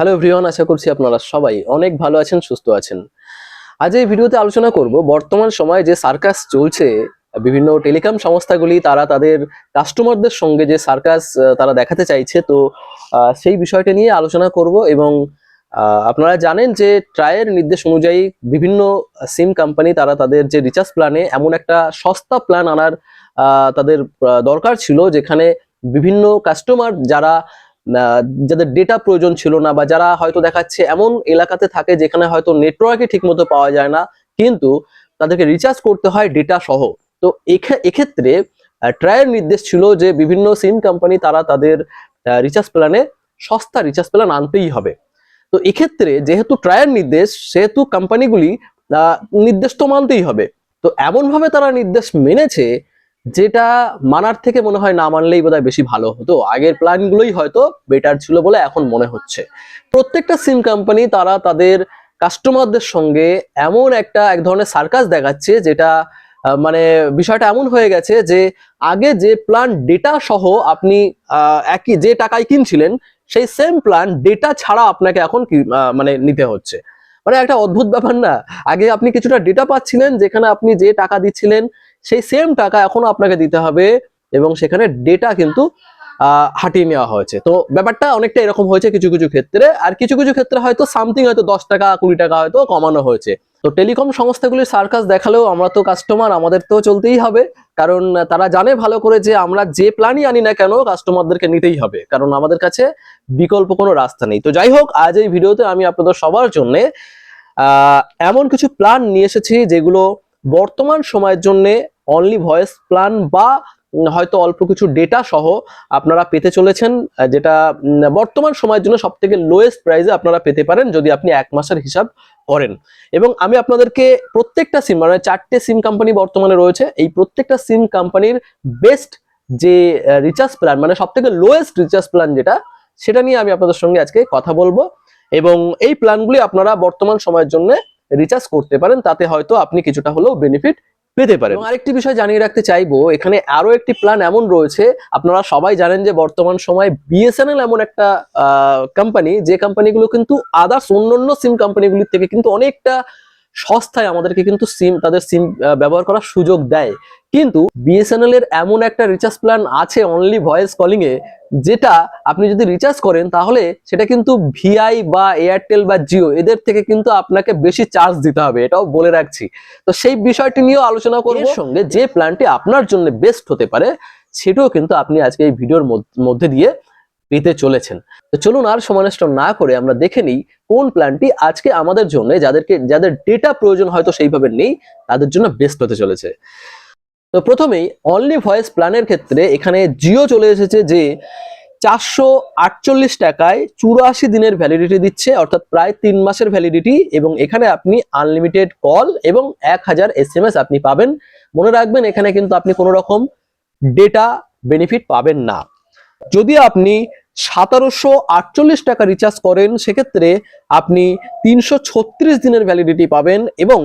Hello everyone আশা করছি আপনারা সবাই অনেক ভালো আছেন, সুস্থ আছেন। আজ এই ভিডিওতে আলোচনা করব বর্তমান সময়ে যে সার্কাস চলছে, বিভিন্ন টেলিকম সংস্থাগুলি তারা তাদের কাস্টমারদের সঙ্গে যে সার্কাস তারা দেখাতে চাইছে, তো সেই বিষয়টা নিয়ে আলোচনা করব এবং আপনারা জানেন যে ট্রায়ের নির্দেশ অনুযায়ী বিভিন্ন সিম কোম্পানি তারা তাদের যে রিচার্জ প্ল্যানে এমন একটা সস্তা প্ল্যান আনার তাদের দরকার ছিল, যেখানে বিভিন্ন কাস্টমার যারা যাদের ডেটা প্রয়োজন ছিল না বা যারা হয়তো দেখাচ্ছে এমন এলাকাতে থাকে যেখানে হয়তো নেটওয়ার্কে ঠিকমতো পাওয়া যায় না, কিন্তু তাদেরকে রিচার্জ করতে হয় ডেটা সহ। তো এক্ষে- এক্ষেত্রে ট্রায়ের নির্দেশ ছিল যে বিভিন্ন সিম কোম্পানি তারা তাদের রিচার্জ প্ল্যানে সস্তা রিচার্জ প্ল্যান আনতেই হবে। তো এক্ষেত্রে যেহেতু ট্রায়ের নির্দেশ, সেহেতু কোম্পানিগুলি নির্দেশ তো মানতেই হবে। তো এমনভাবে তারা নির্দেশ মেনেছে যেটা মানার থেকে মনে হয় না মানলেই বোধহয় বেশি ভালো হতো। আগের প্ল্যানগুলোই হয়তো বেটার ছিল বলে এখন মনে হচ্ছে। প্রত্যেকটা সিম কোম্পানি তারা তাদের কাস্টমারদের সঙ্গে এমন একটা এক ধরনের সার্কাস দেখাচ্ছে যেটা মানে বিষয়টা এমন হয়ে গেছে যে আগে যে প্ল্যান ডেটা সহ আপনি একই যে টাকায় কিনছিলেন, সেই সেম প্ল্যান ডেটা ছাড়া আপনাকে এখন মানে নিতে হচ্ছে। মানে একটা অদ্ভুত ব্যাপার না? আগে আপনি কিছুটা ডেটা পাচ্ছিলেন যেখানে আপনি যে টাকা দিচ্ছিলেন সেই সেম টাকা এখনও আপনাকে দিতে হবে এবং সেখানে ডেটা কিন্তু হাটিয়ে নেওয়া হয়েছে। তো ব্যাপারটা অনেকটা এরকম হয়েছে কিছু কিছু ক্ষেত্রে। আর কিছু কিছু ক্ষেত্রে হয়তো সামথিং হয়তো দশ টাকা, কুড়ি টাকা হয়তো কমানো হয়েছে। তো টেলিকম সংস্থাগুলির সার্কাস দেখালেও আমরা তো কাস্টমার আমাদের তো চলতেই হবে। কারণ তারা জানে ভালো করে যে আমরা যে প্ল্যানই আনি না কেন কাস্টমারদেরকে নিতেই হবে। কারণ আমাদের কাছে বিকল্প কোনো রাস্তা নেই। তো যাই হোক, আজ এই ভিডিওতে আমি আপনাদের সবার জন্য এমন কিছু প্ল্যান নিয়ে এসেছি যেগুলো বর্তমান সময়ের জন্য অনলি ভয়েস প্ল্যান বা হয়তো অল্প কিছু ডেটা সহ আপনারা পেতে চলেছেন যেটা বর্তমান সময়ের জন্য সব থেকে লোয়েস্ট প্রাইসে আপনারা পেতে পারেন যদি আপনি এক মাসের হিসাব করেন। এবং আমি আপনাদেরকে প্রত্যেকটা সিম মানে চারটে সিম কোম্পানি বর্তমানে রয়েছে, এই প্রত্যেকটা সিম কোম্পানির বেস্ট যে রিচার্জ প্ল্যান মানে সব থেকে লোয়েস্ট রিচার্জ প্ল্যান যেটা, সেটা নিয়ে আমি আপনাদের সঙ্গে আজকে কথা বলব। এবং এই প্ল্যানগুলি আপনারা বর্তমান সময়ের জন্য রিচার্জ করতে পারেন, তাতে হয়তো আপনি কিছুটা হলেও বেনিফিট পেতে পারে আরেকটি বিষয় জানিয়ে রাখতে চাইব, এখানে আরও একটি প্ল্যান এমন রয়েছে, আপনারা সবাই জানেন যে বর্তমান সময় বিএসএনএল এমন একটা কোম্পানি যে কোম্পানিগুলো কিন্তু আদার্স অন্যান্য সিম কোম্পানিগুলির থেকে কিন্তু অনেকটা সস্তায় আমাদেরকে কিন্তু সিম তাদের সিম ব্যবহার করার সুযোগ দেয়। কিন্তু বিএসএনএল এর এমন একটা রিচার্জ প্ল্যান আছে অনলি ভয়েস কলিং এ যেটা আপনি যদি রিচার্জ করেন তাহলে সেটা কিন্তু ভিআই বা এয়ারটেল বা জিও এদের থেকে কিন্তু আপনাকে বেশি চার্জ দিতে হবে এটাও বলে রাখছি। তো সেই বিষয়টি নিয়েও আলোচনা করব। সঙ্গে যে প্ল্যানটি আপনার জন্য বেস্ট হতে পারে সেটাও কিন্তু আপনি আজকে এই ভিডিওর মধ্য- মধ্যে দিয়ে পেতে চলেছেন। তো চলুন আর সমানষ্ট না করে আমরা দেখে নিই কোন প্ল্যানটি আজকে আমাদের জন্য যাদেরকে, যাদের ডেটা প্রয়োজন হয়তো সেইভাবে নেই, তাদের জন্য বেস্ট হতে চলেছে। তো প্রথমেই অনলি ভয়েস প্ল্যানের ক্ষেত্রে এখানে জিও চলে এসেছে যে চারশো আটচল্লিশ টাকায় চুরাশি দিনের ভ্যালিডিটি দিচ্ছে, অর্থাৎ প্রায় তিন মাসের ভ্যালিডিটি এবং এখানে আপনি আনলিমিটেড কল এবং এক হাজার এস এস আপনি পাবেন। মনে রাখবেন এখানে কিন্তু আপনি কোনো রকম ডেটা বেনিফিট পাবেন না। যদি আপনি সতেরোশো আটচল্লিশ টাকা রিচার্জ করেন, সেক্ষেত্রে আপনি তিনশো ছত্রিশ দিনের ভ্যালিডিটি পাবেন এবং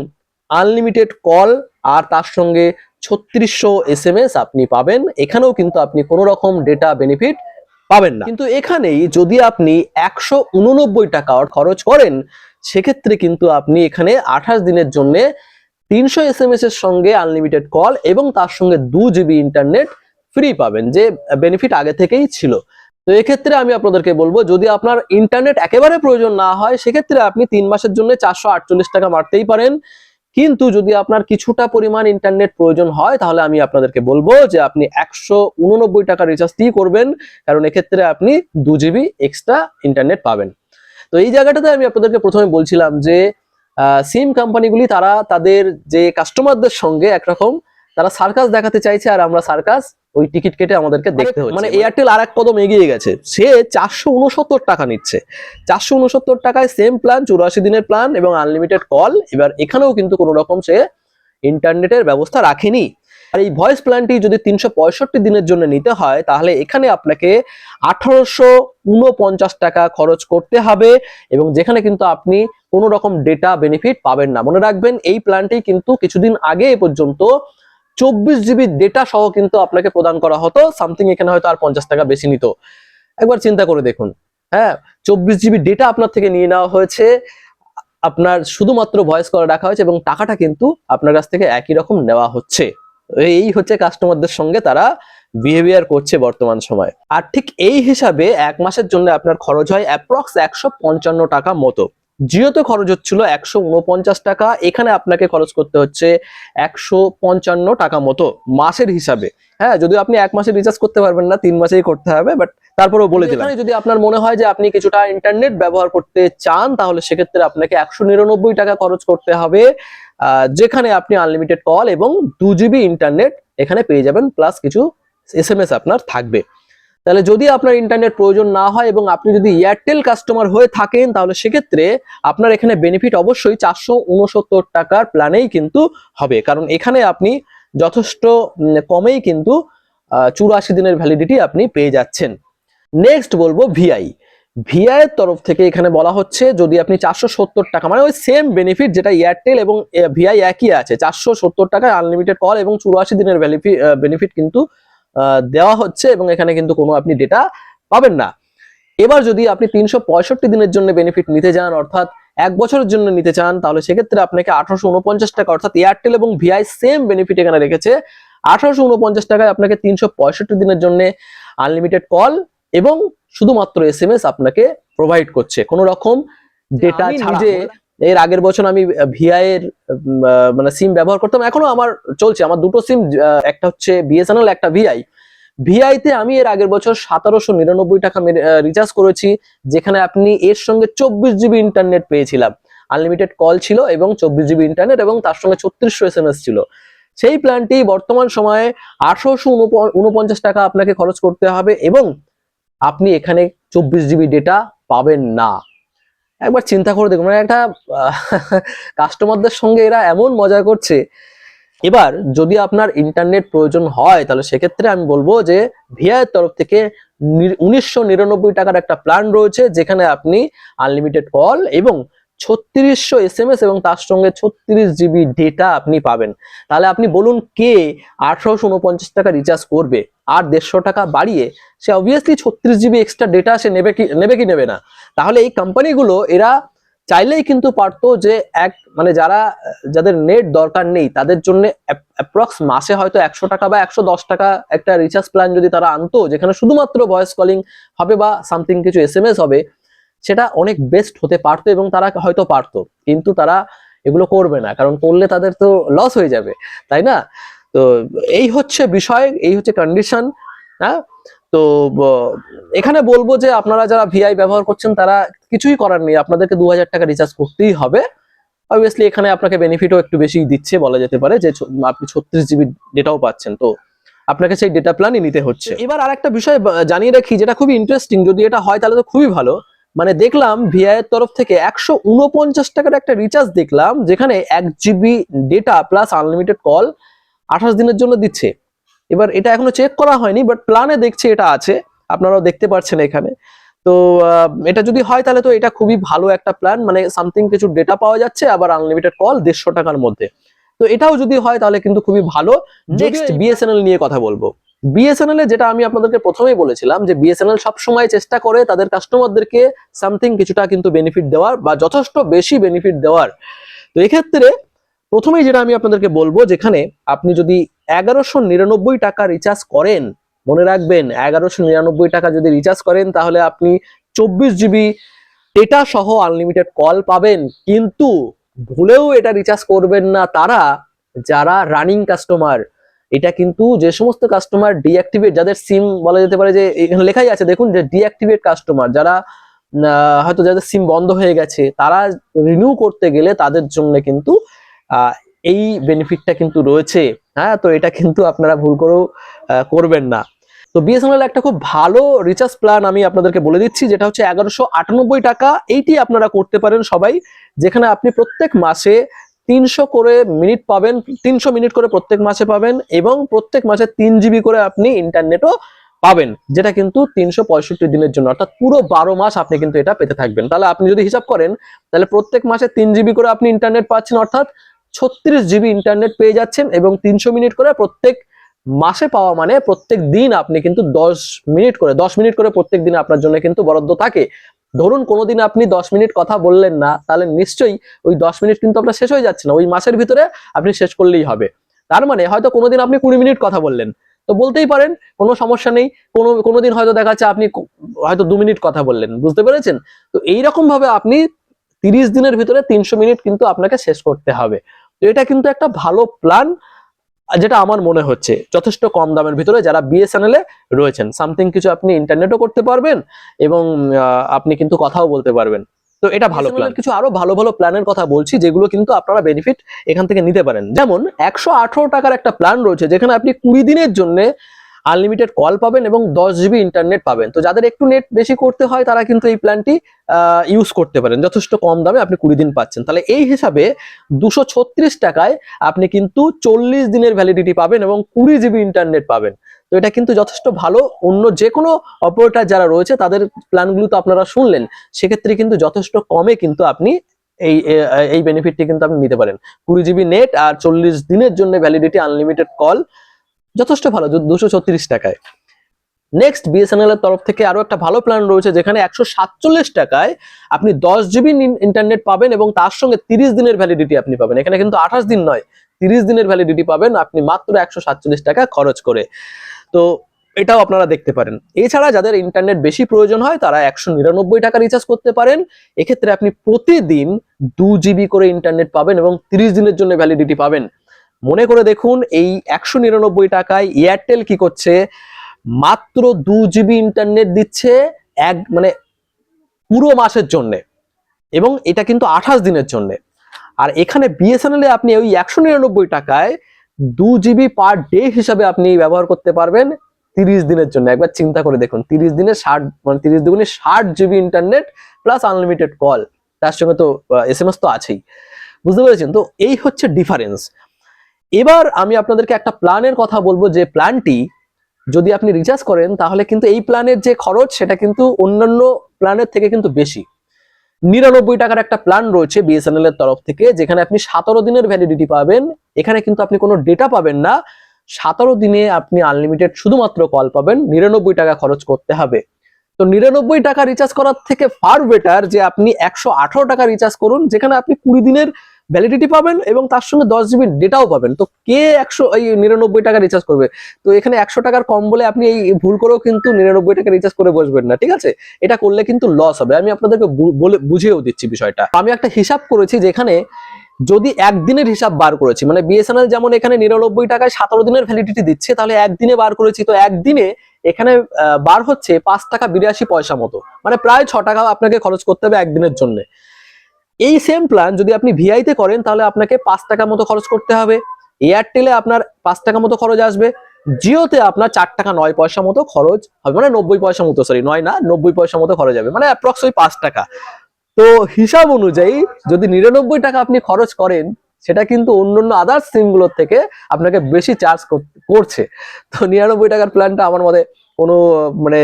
আনলিমিটেড কল আর তার সঙ্গে ছত্রিশশো এস আপনি পাবেন। এখানেও কিন্তু আপনি কোনো রকম ডেটা বেনিফিট পাবেন না। কিন্তু এখানেই যদি আপনি একশো উননব্বই টাকা খরচ করেন, সেক্ষেত্রে কিন্তু আপনি এখানে আঠাশ দিনের জন্য তিনশো এস এর সঙ্গে আনলিমিটেড কল এবং তার সঙ্গে দু জিবি ইন্টারনেট ফ্রি পাবেন, যে বেনিফিট আগে থেকেই ছিল। তো এক্ষেত্রে আমি আপনাদেরকে বলব, যদি আপনার ইন্টারনেট একেবারে প্রয়োজন না হয়, সেক্ষেত্রে আপনি তিন মাসের জন্য চারশো আটচল্লিশ টাকা মারতেই পারেন। কিন্তু যদি আপনার কিছুটা পরিমাণ ইন্টারনেট প্রয়োজন হয়, তাহলে আমি আপনাদেরকে বলব যে আপনি একশো উননব্বই টাকা রিচার্জটি করবেন, কারণ এক্ষেত্রে আপনি দু জিবি এক্সট্রা ইন্টারনেট পাবেন। তো এই জায়গাটাতে আমি আপনাদেরকে প্রথমে বলছিলাম যে সিম কোম্পানিগুলি তারা তাদের যে কাস্টমারদের সঙ্গে একরকম, তারা সার্কাস দেখাতে চাইছে আর আমরা সার্কাস ওই টিকিট কেটে আমাদেরকে দেখতে হচ্ছে মানে এয়ারটেল আর এক কদম এগিয়ে গেছে। সে চারশো উনসত্তর টাকা নিচ্ছে। চারশো উনসত্তর টাকায় সেম প্ল্যান চুরাশি দিনের প্ল্যান এবং আনলিমিটেড কল এবার এখানেও কিন্তু কোনো রকম সে ইন্টারনেটের ব্যবস্থা রাখেনি। আর এই ভয়েস প্ল্যানটি যদি তিনশো পঁয়ষট্টি দিনের জন্য নিতে হয় তাহলে এখানে আপনাকে আঠারোশো উনপঞ্চাশ টাকা খরচ করতে হবে এবং যেখানে কিন্তু আপনি কোনো রকম ডেটা বেনিফিট পাবেন না। মনে রাখবেন এই প্ল্যানটি কিন্তু কিছুদিন আগে এ পর্যন্ত চব্বিশ জিবি ডেটা সহ কিন্তু আপনাকে প্রদান করা হতো। সামথিং এখানে হয়তো আর পঞ্চাশ টাকা বেশি নিত। একবার চিন্তা করে দেখুন। হ্যাঁ চব্বিশ জিবি ডেটা আপনার থেকে নিয়ে নেওয়া হয়েছে। আপনার শুধুমাত্র ভয়েস কল রাখা হয়েছে এবং টাকাটা কিন্তু আপনার কাছ থেকে একই রকম নেওয়া হচ্ছে। এই হচ্ছে কাস্টমারদের সঙ্গে তারা বিহেভিয়ার করছে বর্তমান সময়। আর ঠিক এই হিসাবে এক মাসের জন্য আপনার খরচ হয় অ্যাপ্রক্স একশো পঞ্চান্ন টাকা মতো। জিওতে খরচ হচ্ছিল একশো উনপঞ্চাশ টাকা। এখানে আপনাকে খরচ করতে হচ্ছে একশো পঞ্চান্ন টাকা মতো মাসের হিসাবে। হ্যাঁ যদিও আপনি এক মাসে রিচার্জ করতে পারবেন না, তিন মাসেই করতে হবে বাট তারপরেও বলে দিলাম। যদি আপনার মনে হয় যে আপনি কিছুটা ইন্টারনেট ব্যবহার করতে চান, তাহলে সেক্ষেত্রে আপনাকে একশো নিরানব্বই টাকা খরচ করতে হবে যেখানে আপনি আনলিমিটেড কল এবং টু জিবি ইন্টারনেট এখানে পেয়ে যাবেন প্লাস কিছু এস আপনার থাকবে। তাহলে যদি আপনার ইন্টারনেট প্রয়োজন না হয় এবং আপনি যদি এয়ারটেল কাস্টমার হয়ে থাকেন, তাহলে সেক্ষেত্রে আপনার এখানে বেনিফিট অবশ্যই চারশো উনসত্তর টাকার প্ল্যানেই কিন্তু হবে। কারণ এখানে আপনি যথেষ্ট কমেই কিন্তু চুরাশি দিনের ভ্যালিডিটি আপনি পেয়ে যাচ্ছেন। নেক্সট বলব ভিআই ভিআই এর তরফ থেকে এখানে বলা হচ্ছে, যদি আপনি চারশো সত্তর টাকা মানে ওই সেম বেনিফিট যেটা এয়ারটেল এবং ভিআই একই আছে, চারশো সত্তর টাকায় আনলিমিটেড কল এবং চুরাশি দিনের বেনিফিট কিন্তু দেওয়া হচ্ছে এবং এখানে কিন্তু কোনো আপনি ডেটা পাবেন না। এবার যদি আপনি তিনশো পঁয়ষট্টি দিনের জন্য বেনিফিট নিতে চান অর্থাৎ এক বছরের জন্য নিতে চান তাহলে সেক্ষেত্রে আপনাকে আঠারোশো উনপঞ্চাশ টাকা অর্থাৎ এয়ারটেল এবং ভিআই সেম বেনিফিট এখানে রেখেছে। আঠারোশো উনপঞ্চাশ টাকায় আপনাকে তিনশো পঁয়ষট্টি দিনের জন্য আনলিমিটেড কল এবং শুধুমাত্র এস আপনাকে প্রোভাইড করছে। কোনো রকম ডেটা ছাড়া। এর আগের বছর আমি ভিআই এর মানে সিম ব্যবহার করতাম, এখনও আমার চলছে। আমার দুটো সিম একটা হচ্ছে বিএসএনএল একটা ভিআই ভিআই তে আমি এর আগের বছর সতেরোশো নিরানব্বই টাকা রিচার্জ করেছি, যেখানে আপনি এর সঙ্গে চব্বিশ জিবি ইন্টারনেট পেয়েছিলাম। আনলিমিটেড কল ছিল এবং চব্বিশ জিবি ইন্টারনেট এবং তার সঙ্গে ছত্রিশশো এস এম এস ছিল। সেই প্ল্যানটি বর্তমান সময়ে আঠারোশো উনপঞ্চাশ টাকা আপনাকে খরচ করতে হবে এবং আপনি এখানে চব্বিশ জিবি ডেটা পাবেন না। একবার চিন্তা করে দেখুন মানে একটা কাস্টমারদের সঙ্গে এরা এমন মজা করছে। এবার যদি আপনার ইন্টারনেট প্রয়োজন হয়, তাহলে সেক্ষেত্রে আমি বলব যে ভিআইয়ের তরফ থেকে উনিশশো নিরানব্বই টাকার একটা প্ল্যান রয়েছে, যেখানে আপনি আনলিমিটেড কল এবং ছত্রিশশো এস এবং তার সঙ্গে ছত্রিশ জিবি ডেটা আপনি পাবেন। তাহলে আপনি বলুন কে আঠারোশো উনপঞ্চাশ টাকা রিচার্জ করবে আর দেড়শো টাকা বাড়িয়ে সে অবভিয়াসলি ছত্রিশ জিবি এক্সট্রা ডেটা সে নেবে কি নেবে কি নেবে না। তাহলে এই কোম্পানিগুলো এরা চাইলেই কিন্তু পারতো যে এক মানে যারা, যাদের নেট দরকার নেই, তাদের জন্য অ্যাপ্রক্স মাসে হয়তো একশো টাকা বা একশো দশ টাকা একটা রিচার্জ প্ল্যান যদি তারা আনতো, যেখানে শুধুমাত্র ভয়েস কলিং হবে বা সামথিং কিছু এস এস হবে সেটা অনেক বেস্ট হতে পারতো এবং তারা হয়তো পারতো। কিন্তু তারা এগুলো করবে না, কারণ করলে তাদের তো লস হয়ে যাবে, তাই না? তো এই হচ্ছে বিষয়, এই হচ্ছে কন্ডিশন হ্যাঁ? তো এখানে বলব যে আপনারা যারা ভিআই ব্যবহার করছেন, তারা কিছুই করার নেই। আপনাদেরকে দু হাজার টাকা রিচার্জ করতেই হবে। অবভিয়াসলি এখানে আপনাকে বেনিফিটও একটু বেশি দিচ্ছে বলা যেতে পারে যে আপনি ছত্রিশ জিবি ডেটাও পাচ্ছেন। তো আপনাকে সেই ডেটা প্ল্যানই নিতে হচ্ছে। এবার আর একটা বিষয় জানিয়ে রাখি যেটা খুবই ইন্টারেস্টিং যদি এটা হয় তাহলে তো খুবই ভালো। মানে দেখলাম ভিআই এর তরফ থেকে একশো উনপঞ্চাশ টাকার একটা রিচার্জ দেখলাম যেখানে এক GB data plus unlimited call আঠাশ দিনের জন্য দিচ্ছে। এবার এটা এখনও চেক করা হয়নি বাট প্ল্যানে দেখছি এটা আছে আপনারাও দেখতে পাচ্ছেন এখানে। তো এটা যদি হয় তাহলে তো এটা খুবই ভালো একটা প্ল্যান মানে সামথিং কিছু ডেটা পাওয়া যাচ্ছে আবার আনলিমিটেড কল দেড়শো টাকার মধ্যে। তো এটাও যদি হয় তাহলে কিন্তু খুবই ভালো। নেক্সট বিএসএনএল নিয়ে কথা বলব। বিএসএনএল এ যেটা আমি আপনাদেরকে প্রথমেই বলেছিলাম যে বিএসএনএল সবসময় চেষ্টা করে তাদের কাস্টমারদেরকে সামথিং কিছুটা কিন্তু বেনিফিট দেওয়ার বা যথেষ্ট বেশি বেনিফিট দেওয়ার। তো এক্ষেত্রে প্রথমেই যেটা আমি আপনাদেরকে বলব যেখানে আপনি যদি এগারোশো নিরানব্বই টাকা রিচার্জ করেন, মনে রাখবেন এগারোশো নিরানব্বই টাকা যদি রিচার্জ করেন, তাহলে আপনি চব্বিশ জিবি ডেটা সহ আনলিমিটেড কল পাবেন। কিন্তু ভুলেও এটা রিচার্জ করবেন না তারা যারা রানিং কাস্টমার এটা কিন্তু যে সমস্ত কাস্টমার ডিঅ্যাক্টিভেট যাদের সিম বলা যেতে পারে যে এখানে লেখাই আছে, দেখুন যে ডিঅ্যাক্টিভেট কাস্টমার যারা হয়তো যাদের সিম বন্ধ হয়ে গেছে, তারা রিনিউ করতে গেলে তাদের জন্য কিন্তু এই বেনিফিটটা কিন্তু রয়েছে। হ্যাঁ তো এটা কিন্তু আপনারা ভুল করেও করবেন না। তো বিএসএনএল একটা খুব ভালো রিচার্জ প্ল্যান আমি আপনাদেরকে বলে দিচ্ছি, যেটা হচ্ছে এগারোশো টাকা, এইটি আপনারা করতে পারেন সবাই, যেখানে আপনি প্রত্যেক মাসে তিনশো করে মিনিট পাবেন, তিনশো মিনিট করে প্রত্যেক মাসে পাবেন এবং প্রত্যেক মাসে তিন জিবি করে আপনি ইন্টারনেটও পাবেন, যেটা কিন্তু তিনশো পঁয়ষট্টি দিনের জন্য। অর্থাৎ পুরো বারো মাস আপনি কিন্তু এটা পেতে থাকবেন। তাহলে আপনি যদি হিসাব করেন, তাহলে প্রত্যেক মাসে তিন জিবি করে আপনি ইন্টারনেট পাচ্ছেন, অর্থাৎ ছত্রিশ জিবি ইন্টারনেট পেয়ে যাচ্ছেন এবং তিনশো মিনিট করে প্রত্যেক মাসে পাওয়া মানে প্রত্যেক দিন আপনি কিন্তু দশ মিনিট করে, দশ মিনিট করে প্রত্যেক দিন আপনার জন্য কিন্তু বরাদ্দ থাকে। ধরুন কোনোদিন আপনি দশ মিনিট কথা বললেন না, তাহলে নিশ্চয়ই ওই দশ মিনিট কিন্তু আপনার শেষ হয়ে যাচ্ছে না, ওই মাসের ভিতরে আপনি শেষ করলেই হবে। তার মানে হয়তো কোনোদিন আপনি কুড়ি মিনিট কথা বললেন। তো বলতেই পারেন, কোনো সমস্যা নেই, কোনো, কোনোদিন হয়তো দেখা যাচ্ছে আপনি হয়তো দু মিনিট কথা বললেন, বুঝতে পেরেছেন? তো এইরকম ভাবে আপনি তিরিশ দিনের ভিতরে তিনশো মিনিট কিন্তু আপনাকে শেষ করতে হবে। তো এটা কিন্তু একটা ভালো প্ল্যান যেটা আমার মনে হচ্ছে যথেষ্ট কম দামের ভিতরে যারা বিএসএনএল এ রয়েছেন সামথিং কিছু আপনি ইন্টারনেটও করতে পারবেন এবং আপনি কিন্তু কথাও বলতে পারবেন। তো এটা ভালো প্ল্যান কিছু আরও ভালো ভালো প্ল্যানের কথা বলছি যেগুলো কিন্তু আপনারা বেনিফিট এখান থেকে নিতে পারেন। যেমন একশো আঠারো টাকার একটা প্ল্যান রয়েছে যেখানে আপনি কুড়ি দিনের জন্য আনলিমিটেড কল পাবেন এবং দশ জিবি ইন্টারনেট পাবেন। তো যাদের একটু নেট বেশি করতে হয়, তারা কিন্তু এই প্ল্যানটি ইউজ করতে পারেন। যথেষ্ট কম দামে আপনি কুড়ি দিন পাচ্ছেন। তাহলে এই হিসাবে দুশো টাকায় আপনি কিন্তু চল্লিশ দিনের ভ্যালিডিটি পাবেন এবং কুড়ি জিবি ইন্টারনেট পাবেন। তো এটা কিন্তু যথেষ্ট ভালো। অন্য যে কোনো অপারেটর যারা রয়েছে, তাদের প্ল্যানগুলো তো আপনারা শুনলেন, সেক্ষেত্রে কিন্তু যথেষ্ট কমে কিন্তু আপনি এই এই বেনিফিটটি কিন্তু আপনি নিতে পারেন। কুড়ি জিবি নেট আর চল্লিশ দিনের জন্য ভ্যালিডিটি আনলিমিটেড কল যথেষ্ট ভালো দুশো ছত্রিশ টাকায়। নেক্সট বিএসএনএল এর তরফ থেকে আরও একটা ভালো প্ল্যান রয়েছে, যেখানে একশো সাতচল্লিশ টাকায় আপনি দশ জিবি ইন্টারনেট পাবেন এবং তার সঙ্গে তিরিশ দিনের ভ্যালিডিটি আপনি পাবেন। এখানে কিন্তু আঠাশ দিন নয়, তিরিশ দিনের ভ্যালিডিটি পাবেন আপনি মাত্র একশো সাতচল্লিশ টাকা খরচ করে। তো এটাও আপনারা দেখতে পারেন। এছাড়া যাদের ইন্টারনেট বেশি প্রয়োজন হয়, তারা একশো নিরানব্বই টাকা রিচার্জ করতে পারেন। এক্ষেত্রে আপনি প্রতিদিন দু জিবি করে ইন্টারনেট পাবেন এবং তিরিশ দিনের জন্য ভ্যালিডিটি পাবেন। মনে করে দেখুন, এই একশো নিরানব্বই টাকায় এয়ারটেল কি করছে? মাত্র দু জিবি ইন্টারনেট দিচ্ছে এক মানে পুরো মাসের জন্য এবং এটা কিন্তু আঠাশ দিনের জন্য। আর এখানে বিএসএনএল আপনি ওই একশো নিরানব্বই টাকায় দু জিবি পার ডে হিসাবে আপনি ব্যবহার করতে পারবেন তিরিশ দিনের জন্য। একবার চিন্তা করে দেখুন, তিরিশ দিনে ষাট মানে তিরিশ দুগুণে ষাট GB internet plus unlimited call তার সঙ্গে তো এস এম এস তো আছেই। বুঝতে পেরেছেন? তো এই হচ্ছে ডিফারেন্স এবার আমি আপনাদেরকে একটা প্ল্যানের কথা বলব যে প্ল্যানটি যদি আপনি রিচার্জ করেন, তাহলে কিন্তু এই প্ল্যানের যে খরচ, সেটা কিন্তু অন্যান্য প্ল্যানের থেকে কিন্তু বেশি। নিরানব্বই টাকার একটা প্ল্যান রয়েছে বিএসএনএল এর তরফ থেকে, যেখানে আপনি সতেরো দিনের ভ্যালিডিটি পাবেন। এখানে কিন্তু আপনি কোনো ডেটা পাবেন না। সতেরো দিনে আপনি আনলিমিটেড শুধুমাত্র কল পাবেন। নিরানব্বই টাকা খরচ করতে হবে। তো নিরানব্বই টাকা রিচার্জ করার থেকে ফার বেটার যে আপনি একশো আঠারো টাকা রিচার্জ করুন, যেখানে আপনি কুড়ি দিনের ভ্যালিডিটি পাবেন এবং তার সঙ্গে দশ জিবি ডেটাও পাবেন। তো কে একশো, এই নিরানব্বই টাকা রিচার্জ করবে? তো এখানে একশো টাকার কম বলে আপনি এই ভুল করেও কিন্তু নিরানব্বই টাকা রিচার্জ করে বসবেন না, ঠিক আছে? এটা করলে কিন্তু লস হবে। আমি আপনাদেরকে বলে, বুঝিয়েও দিচ্ছি বিষয়টা। আমি একটা হিসাব করেছি যেখানে যদি একদিনের হিসাব বার করেছি মানে বিএসএনএল যেমন এখানে নিরানব্বই টাকায় সতেরো দিনের ভ্যালিডিটি দিচ্ছে, তাহলে একদিনে বার করেছি। তো একদিনে এখানে বার হচ্ছে পাঁচ টাকা বিরাশি পয়সা মতো। মানে প্রায় ছ টাকা আপনাকে খরচ করতে হবে একদিনের জন্য। এই সেম প্ল্যান যদি আপনি ভিআইতে করেন, তাহলে আপনাকে পাঁচ টাকা মতো খরচ করতে হবে। এয়ারটেলে আপনার পাঁচ টাকা মতো খরচ আসবে। জিওতে আপনার চার টাকা নয় পয়সা মতো খরচ হবে। মানে নব্বই পয়সা মতো সরি নয় না, নব্বই পয়সা মতো খরচ হবে মানে অ্যাপ্রক্স ওই পাঁচ টাকা। তো হিসাব অনুযায়ী যদি নিরানব্বই টাকা আপনি খরচ করেন, সেটা কিন্তু অন্যান্য আদার্স সিমগুলোর থেকে আপনাকে বেশি চার্জ করছে। তো নিরানব্বই টাকার প্ল্যানটা আমার মতে কোনো মানে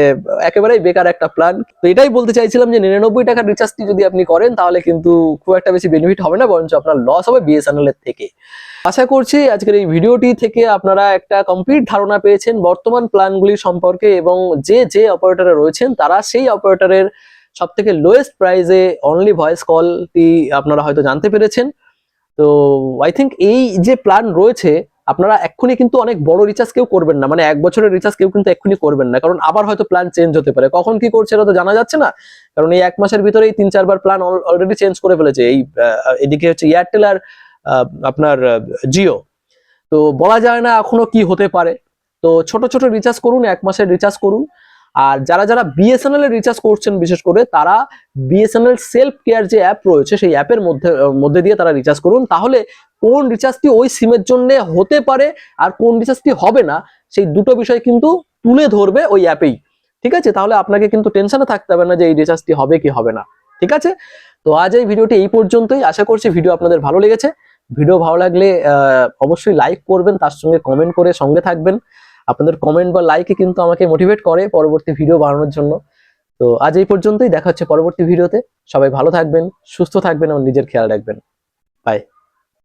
একেবারেই বেকার একটা প্ল্যান তো এটাই বলতে চাইছিলাম যে, নিরানব্বই টাকার রিচার্জটি যদি আপনি করেন, তাহলে কিন্তু খুব একটা বেশি বেনিফিট হবে না, বরঞ্চ আপনার লস হবে বিএসএনএল এর থেকে। আশা করছি আজকের এই ভিডিওটি থেকে আপনারা একটা কমপ্লিট ধারণা পেয়েছেন বর্তমান প্ল্যানগুলি সম্পর্কে এবং যে যে অপারেটরে রয়েছেন, তারা সেই অপারেটরের সব থেকে লোয়েস্ট প্রাইসে অনলি ভয়েস কলটি আপনারা হয়তো জানতে পেরেছেন। তো আই থিঙ্ক এই যে প্ল্যান রয়েছে আপনারা এক্ষুনি কিন্তু অনেক বড় রিচার্জ কেউ করবেন না। মানে এক বছরের রিচার্জ কেউ কিন্তু এক্ষুনি করবেন না। কারণ আবার হয়তো প্ল্যান চেঞ্জ হতে পারে। কখন কি করছে এটা তো জানা যাচ্ছে না। কারণ এই এক মাসের ভিতরেই তিন, চারবার প্ল্যান অলরেডি চেঞ্জ করে ফেলেছে। এই এদিকে হচ্ছে এয়ারটেল আর আপনার জিও তো বলা যায় না এখনও কি হতে পারে। তো ছোট ছোট রিচার্জ করুন, এক মাসের রিচার্জ করুন। আর যারা যারা বিএসএনএল এর রিচার্জ করছেন, বিশেষ করে তারা বিএসএনএল সেলফ কেয়ার যে অ্যাপ রয়েছে, সেই অ্যাপের মধ্যে মধ্যে দিয়ে তারা রিচার্জ করুন। তাহলে কোন রিচার্জটি ওই সিমের জন্য হতে পারে আর কোন রিচার্জটি হবে না, সেই দুটো বিষয় কিন্তু তুলে ধরবে ওই অ্যাপেই ঠিক আছে? তাহলে আপনাকে কিন্তু টেনশনে থাকতে হবে না যে এই রিচার্জটি হবে কি হবে না। ঠিক আছে? তো আজ এই ভিডিওটি এই পর্যন্তই। আশা করছি ভিডিও আপনাদের ভালো লেগেছে। ভিডিও ভালো লাগলে অবশ্যই লাইক করবেন, তার সঙ্গে কমেন্ট করে সঙ্গে থাকবেন। আপনাদের কমেন্ট বা লাইকে কিন্তু আমাকে মোটিভেট করে পরবর্তী ভিডিও বানানোর জন্য। তো আজ এই পর্যন্তই, দেখা হচ্ছে পরবর্তী ভিডিওতে সবাই ভালো থাকবেন, সুস্থ থাকবেন এবং নিজের খেয়াল রাখবেন। বাই